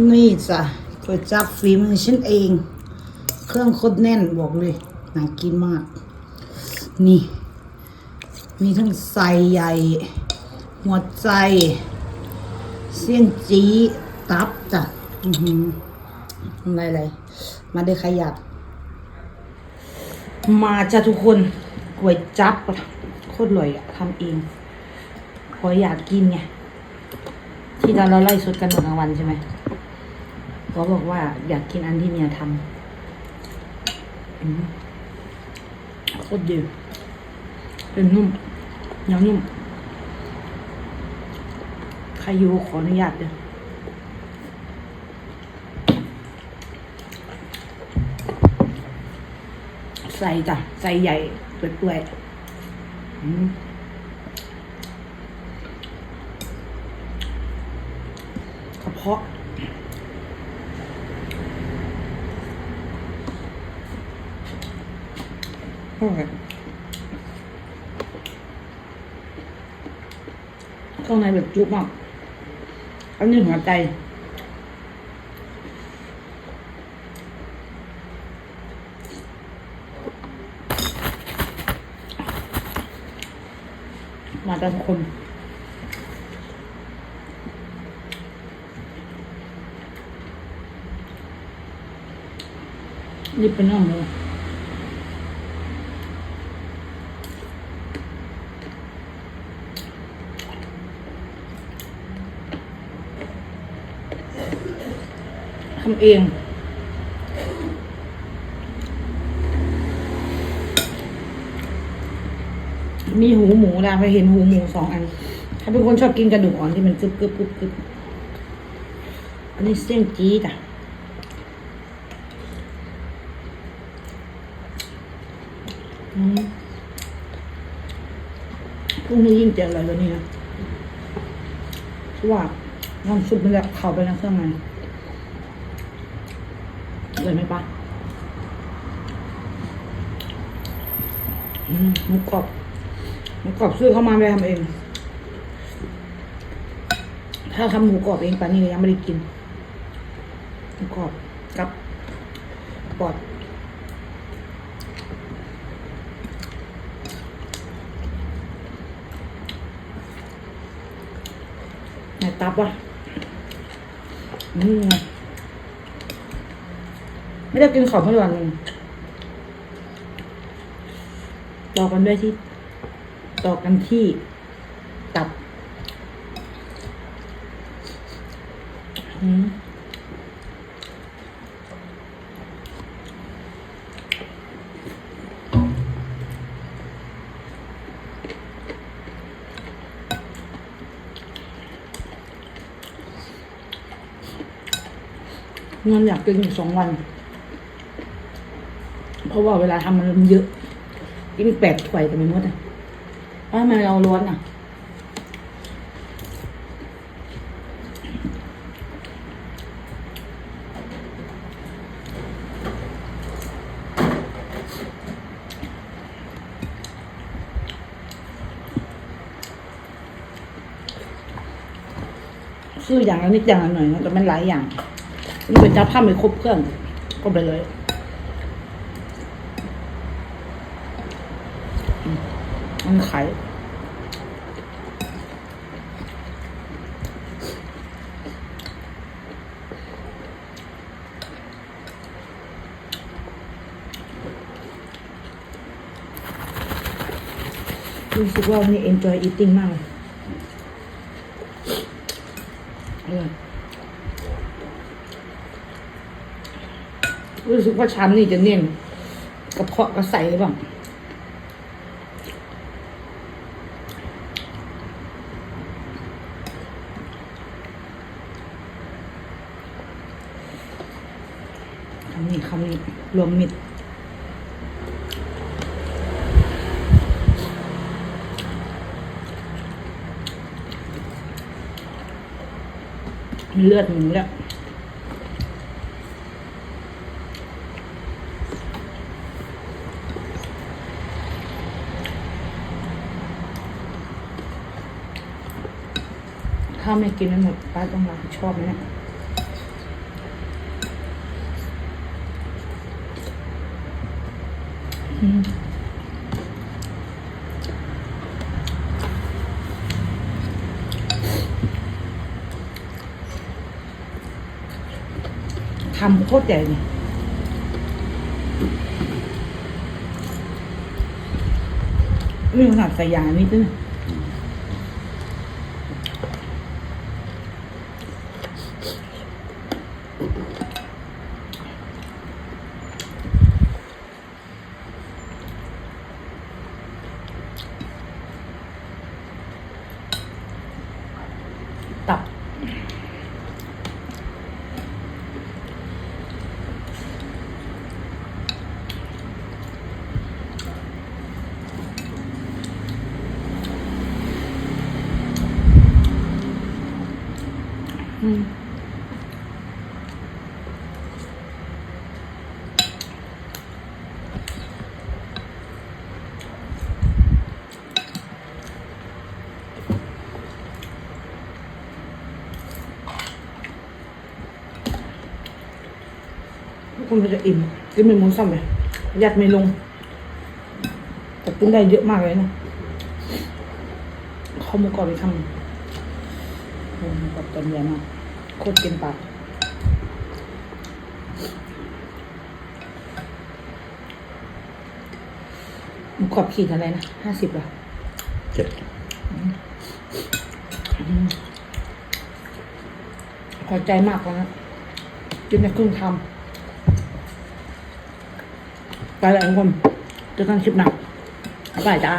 นี่จ้ะก๋วยจับฝีมือฉันเอง เครื่องโคตรแน่นบอกเลยน่ากินมาก นี่ มีทั้งไส้ใหญ่ หัวใจ เสี้ยนจีตับจ้ะอือหือะไรอะไรมาได้ขยับ มาจ้ะทุกคนก๋วยจับโคตรอร่อยอะทำเองพออยากกินไงที่เราไล่สุดกันหมดกลางวันใช่ไหม ก็บอกว่าอยากกินอันที่เมียทำอืมโคตรดีเป็นนุ่มเนียวนุ่มใครอยู่ขออนุญาตเด้อใส่จ้ะ ใส่ใหญ่เปื่อยๆอืมกระเพาะโอ้ย ข้างในแบบจุกมากอันนี้หัวใจมาแต่คนนี่เป็นน้องหมู ทำเองมีหูหมูนะไปเห็นหูหมูสองอัน ถ้าเป็นคนชอบกินกระดูกอ่อนที่มันกรึบกรึบกรึบกรึบอันนี้เส้นจี๊ดอะพรุ่งนี้ยิ่งเจออะไรแล้วนี่นะเพราะว่าน้ำซุปมันจะเข้าไปในเครื่องใน เลยไหมปะหมูกรอบหมูกรอบซื้อเข้ามาไปทำเอง ถ้าทำหมูกรอบเองปานี่ยังไม่ได้กินหมูกรอบกับปอดไหนตับวะอืม ไม่ได้กินขอบเมื่อวันต่อกันด้วยที่ต่อกันที่ตับอืมเงินอยากกินอยู่สองวัน เพราะว่าเวลาทำมันเยอะกินแปดถ้วยแต่ไม่หมดอะอ้าวทำไมเราร้อนอะซื้ออย่างละนิดอย่างละหน่อยนะแต่มันหลายอย่างนี่เป็นจับผ้าไม่ครบเครื่องก็ไปเลยอืม มันขายรู้สึกว่าวันนี้ enjoy eating มากเลยออรู้สึกว่าชั้นนี่จะเน่นกระเพาะกระใสหรื อเปล่าคำนี้คำนี้รวมมิดมีเลือดหมูแล้วยถ้าไม่กินมันหมดป้าต้องรับผิดชอบไหมเนี่ย อืมทำโคตรใหญ่เนี่ยนี่ขนาดใส่ยางนิดนึงตับ อืม คุณจะอิ่มกินไม่หมูซ้ำเลยยัดไม่ลงแต่กินได้เยอะมากเลยนะข้าวหมูกรอบอีกคำหนึ่งข้าวหมูกรอบตอนใหญ่มากโคตรเต็มปากหมูกรอบขีดอะไรนะห้าสิบเหรอเจ็ดพอใจมากแล้วนะกินในครึ่งทำ ไปแล้วทุกคนเจอกันคลิปหน้าบ๊ายบายจ้า